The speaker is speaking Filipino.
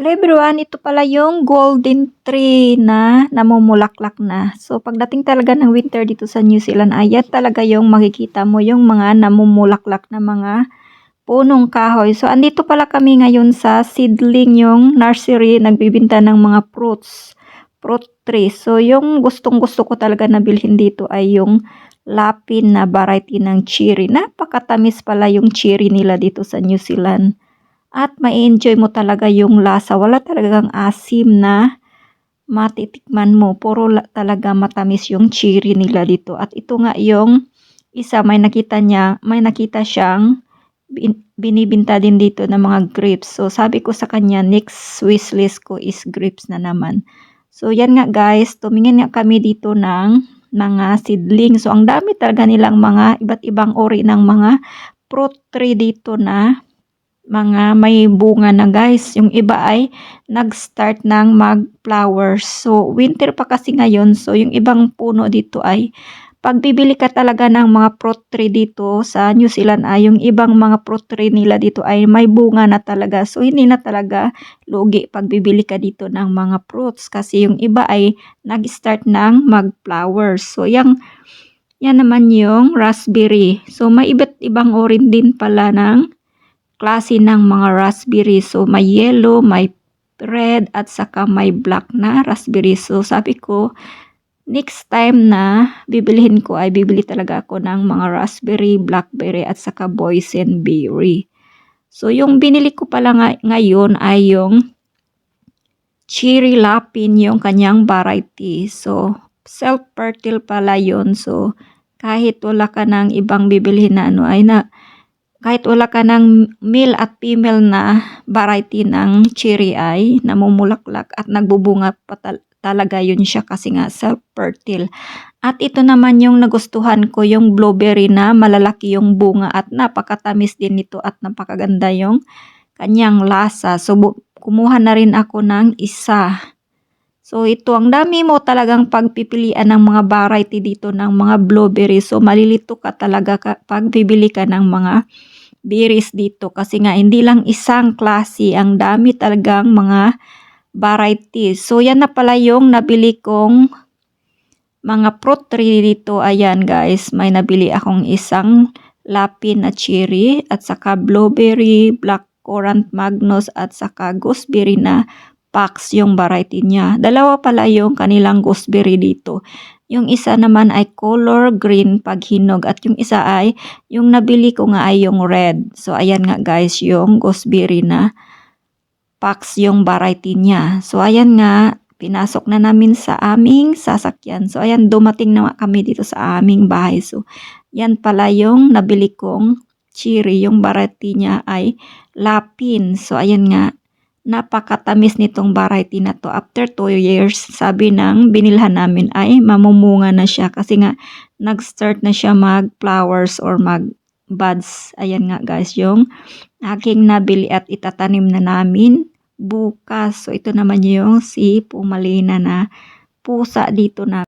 Hello everyone, ito pala yung golden tree na namumulaklak na. So pagdating talaga ng winter dito sa New Zealand, ayan talaga yung makikita mo yung mga namumulaklak na mga punong kahoy. So andito pala kami ngayon sa seedling yung nursery, nagbibinta ng mga fruits, fruit tree. So yung gustong gusto ko talaga na bilhin dito ay yung lapin na variety ng cherry. Napakatamis pala yung cherry nila dito sa New Zealand at mai-enjoy mo talaga yung lasa. Wala talagang asim na matitikman mo. Puro talaga matamis yung cherry nila dito. At ito nga yung isa may nakita niya, may nakita siyang binibinta din dito ng mga grapes. So sabi ko sa kanya, next wishlist ko is grapes na naman. So yan nga guys, tumingin nga kami dito ng mga seedling. So ang dami talaga nilang mga iba't ibang ori ng mga fruit tree dito na mga may bunga na guys. Yung iba ay nag-start ng mag-flowers. So, winter pa kasi ngayon. So, yung ibang puno dito ay pagbibili ka talaga ng mga fruit tree dito sa New Zealand ay yung ibang mga fruit tree nila dito ay may bunga na talaga. So, hindi na talaga lugi pagbibili ka dito ng mga fruits kasi yung iba ay nag-start ng mag-flowers. So, yung yan naman yung raspberry. So, may iba't ibang orin din pala ng klase ng mga raspberry. So, may yellow, may red, at saka may black na raspberry. So, sabi ko, next time na bibilihin ko ay bibili talaga ako ng mga raspberry, blackberry, at saka boysenberry. So, yung binili ko pala nga ngayon ay yung cherry lapin yung kanyang variety. So, self-fertile pala yun. So, kahit wala ka ng ibang bibilihin na ano ay na kahit wala ka ng male at female na variety ng cherry ay namumulaklak at nagbubunga pa tal talaga yun siya kasi nga self-fertile. At ito naman yung nagustuhan ko, yung blueberry na malalaki yung bunga at napakatamis din nito at napakaganda yung kanyang lasa. So, kumuha na rin ako ng isa. So, ito, ang dami mo talagang pagpipilian ng mga variety dito ng mga blueberry. So, malilito ka talaga pag bibili ka ng mga berries dito kasi nga hindi lang isang klase, ang dami talagang mga varieties. So yan na pala yung nabili kong mga fruit tree dito. Ayan guys, may nabili akong isang lapin na cherry at saka blueberry, black currant magnus at saka gooseberry na packs yung variety niya. Dalawa pala yung kanilang gooseberry dito. Yung isa naman ay color green paghinog at yung isa ay yung nabili ko nga ay yung red. So ayan nga guys yung gooseberry na packs yung variety niya. So ayan nga pinasok na namin sa aming sasakyan. So ayan dumating na kami dito sa aming bahay. So yan pala yung nabili kong cherry. Yung variety niya ay lapin. So ayan nga napakatamis nitong variety na to. After 2 years, sabi ng binilhan namin ay mamumunga na siya kasi nga nag-start na siya mag-flowers or mag-buds. Ayan nga guys, yung aking nabili at itatanim na namin bukas. So ito naman yung si Pumalina na pusa dito na